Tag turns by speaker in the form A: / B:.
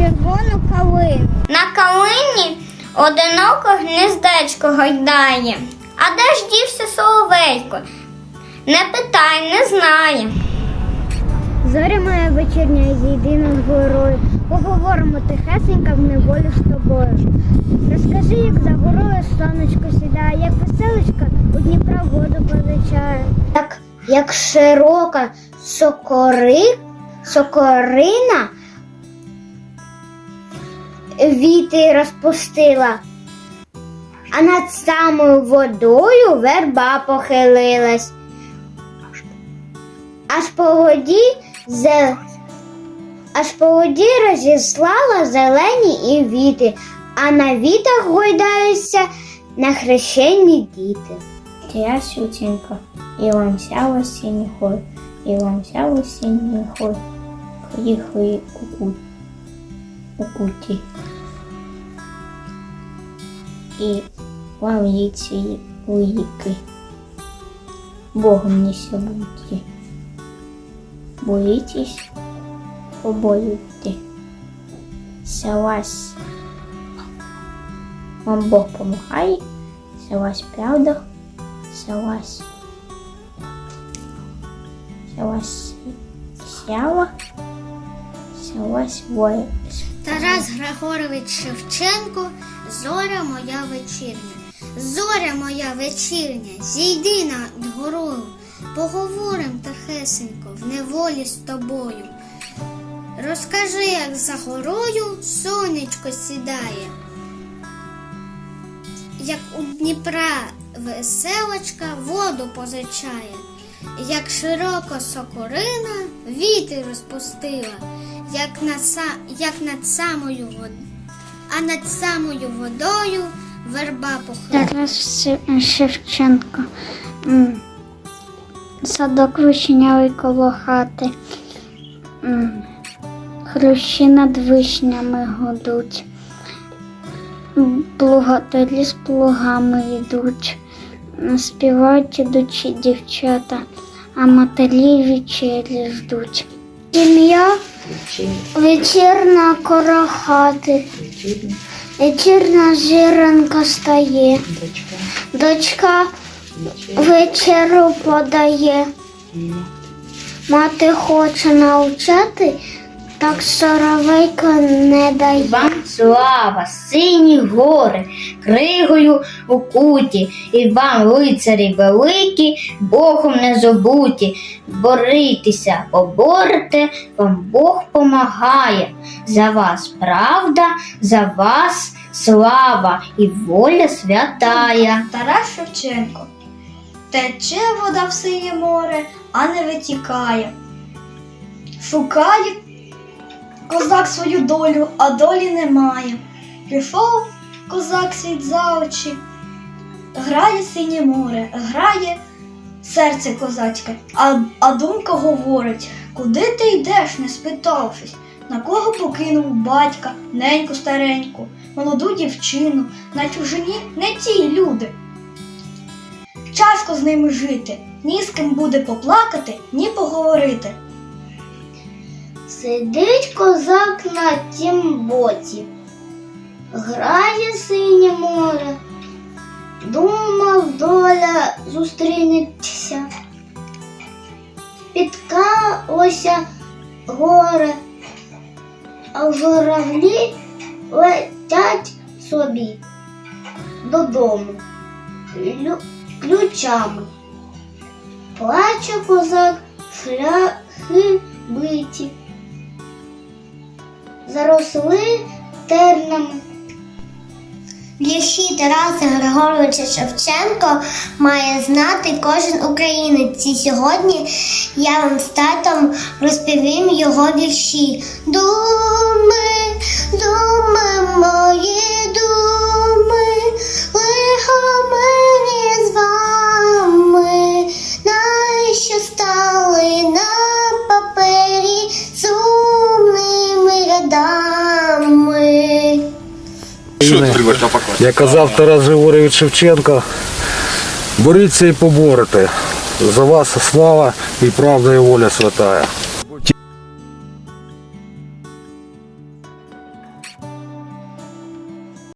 A: червону калину.
B: На калині одиноко гнездечко гойдає. А де ж дівся соловейко? Не питай, не знає.
A: Зоря моя вечірня, зійди над горою. Поговоримо тихесенько в неволі з тобою. Розкажи, як за горою сонечко сідає, як веселочка у Дніпра воду позичає. Як, як широка сокори, сокорина віти розпустила, а над самою водою верба похилилась. Аж по воді зе... аж по воді розіслала зелені і віти, а на вітах гойдаються на хрещенні діти.
B: Я сютенька, і ламся в осінній хой, і ламся в осінній хой. Ку... у куті. І лавіці уїки. Богом не сьогодні. Боїтесь, побоюйте. Сялась. Вам Бог помагає, сялась правда, сялась. Сялась сяла, сялась воя.
A: Тарас Григорович Шевченко, зоря моя вечірня. Зоря моя вечірня, зійди над горою, поговорим тихесенько в неволі з тобою. Розкажи, як за горою сонечко сідає, як у Дніпра веселочка воду позичає, як широко сокорина віти розпустила, як над, як над самою вод... а над самою водою верба похила.
C: Тарас Шевченко. Садок вишнявий коло хати. Хрущі над вишнями гудуть. М, Плугатарі з плугами йдуть. Співають ідучі дівчата, а матері вечері ждуть. Сім'я вечірна кора хати. Вечірна жиренка стає. Дочка вечеру подає. Мати хоче навчати, так соровейко не дає.
B: Вам слава, сині гори, кригою у куті, і вам, лицарі великі, Богом не забуті. Боритися, поборете, вам Бог помагає. За вас правда, за вас слава і воля святая.
D: Тарас Шевченко. Тече вода в синє море, а не витікає. Шукає козак свою долю, а долі немає. Пішов козак світ за очі, грає синє море, грає серце козацьке, а, а думка говорить, куди ти йдеш, не спитавшись, на кого покинув батька, неньку стареньку, молоду дівчину, на чужині не ті люди. Часто з ними жити, ні з ким буде поплакати, ні поговорити.
A: Сидить козак на тім боці, грає синє море, думав доля зустрінеться, підкалося горе, а журавлі летять собі додому лю- ключами. Плаче козак, шляхи биті заросли тернами. Вірші Тараса Григоровича Шевченко має знати кожен українець. І сьогодні я вам з татом розповім його вірші. Думи,
E: Що ти прибачна?
F: Як казав Тарас Живорович Шевченко, боріться і поборете. За вас слава і правда і воля святая.